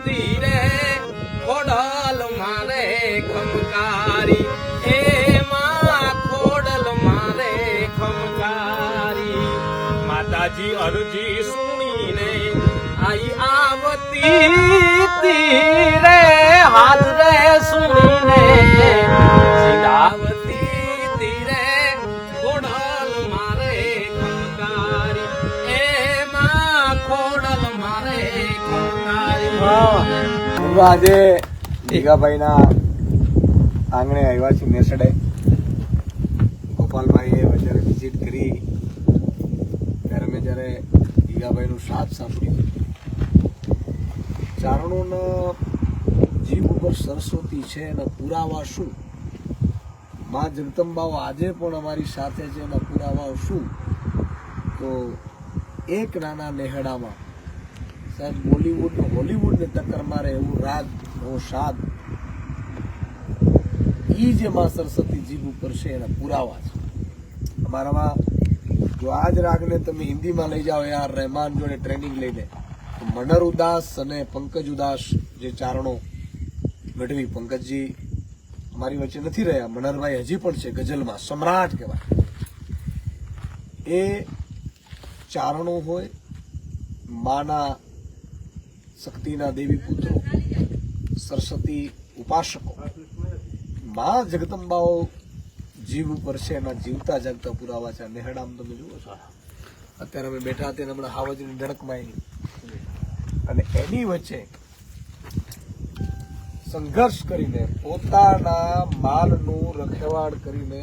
હતી રે ખોડલ મારે ખમકારી એ માં, ખોડલ મારે ખમકારી માતાજી અરજી સુણી ને આઈ આવતી રે હાથ રે સુણી ને સીધાવતી મારે ખમકારી એ માં, ખોડલ ખંકારી ભીગાભાઈ આજે ભીગાભાઈના આંગણે આવ્યા છે નેસડે ગોપાલભાઈએ જ્યારે વિઝિટ કરી, ત્યારે મેં જ્યારે ભીગાભાઈનું સાથ સાંભળ્યું. ચારણોના જીવ ઉપર સરસ્વતી છે એના પુરાવા શું? મા જગદંબાઓ આજે પણ અમારી સાથે છે એના પુરાવા શું? તો એક નાના નેહડામાં સાહેબ, બોલીવુડ ને હોલીવુડ ને ટક્કર મારે એવું રાગ, એવો શાદ ઈ જે માં સરસ્વતી જીભ ઉપર છે, એના પુરાવા છે. અમારામાં જો આ જ રાગને તમે હિન્દીમાં લઈ જાઓ યાર રહેમાન જોડે ટ્રેનિંગ લઈને, તો મનર ઉદાસ અને પંકજ ઉદાસ જે ચારણો ગઢવી પંકજજી મારી વચ્ચે નથી રહ્યા મનરભાઈ હજી પણ છે ગઝલમાં, સમ્રાટ કહેવાય. એ ચારણો હોય, માના શક્તિના દેવી પુત્રો, સરસ્વતી ઉપાસકો. મા જગદંબાઓ જીવ ઉપર છે, એના જીવતા જાગતા પુરાવા છે. નેહડામ તમે જુઓ છો. અત્યારે અમે બેઠા હતા હમણાં હાવજની ધડકમાં એની અને એની વચ્ચે સંઘર્ષ કરીને પોતાના માલનું રખેવાળ કરીને